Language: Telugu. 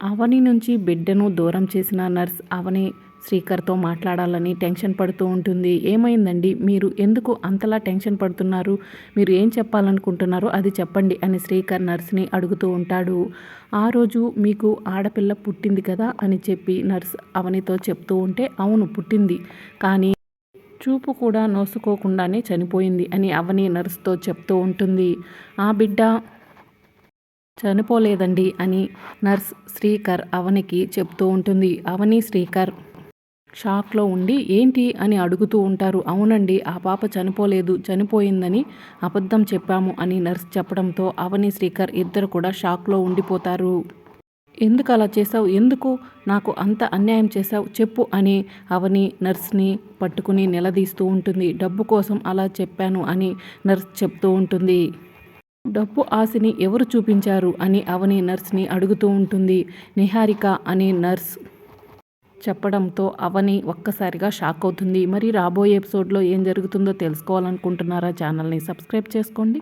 అవని నుంచి బిడ్డను దూరం చేసిన నర్స్ అవని శ్రీకర్తో మాట్లాడాలని టెన్షన్ పడుతూ ఉంటుంది. ఏమైందండి? మీరు ఎందుకు అంతలా టెన్షన్ పడుతున్నారు? మీరు ఏం చెప్పాలనుకుంటున్నారో అది చెప్పండి అని శ్రీకర్ నర్స్ని అడుగుతూ ఉంటాడు. ఆ రోజు మీకు ఆడపిల్ల పుట్టింది కదా అని చెప్పి నర్స్ అవనితో చెప్తూ ఉంటే అవును పుట్టింది. కానీ చూపు కూడా నోసుకోకుండానే చనిపోయింది అని అవని నర్స్తో చెప్తూ ఉంటుంది. ఆ బిడ్డ చనిపోలేదండి అని నర్స్ శ్రీకర్ అవనికి చెప్తూ ఉంటుంది. అవని శ్రీకర్ షాక్లో ఉండి ఏంటి? అని అడుగుతూ ఉంటారు. అవునండి ఆ పాప చనిపోలేదు చనిపోయిందని అబద్ధం చెప్పాము అని నర్స్ చెప్పడంతో అవని శ్రీకర్ ఇద్దరు కూడా షాక్లో ఉండిపోతారు. ఎందుకు అలా చేసావు ఎందుకు నాకు అంత అన్యాయం చేశావు? చెప్పు అని అవని నర్స్ని పట్టుకుని నిలదీస్తూ ఉంటుంది. డబ్బు కోసం అలా చెప్పాను అని నర్స్ చెప్తూ ఉంటుంది. డబ్బు ఆశని ఎవరు చూపించారు అని అవని నర్స్ని అడుగుతూ ఉంటుంది. నిహారిక అని నర్స్ చెప్పడంతో అవని ఒక్కసారిగా షాక్ అవుతుంది. మరి రాబోయే ఎపిసోడ్లో ఏం జరుగుతుందో తెలుసుకోవాలనుకుంటున్నారా? ఛానల్ని సబ్స్క్రైబ్ చేసుకోండి.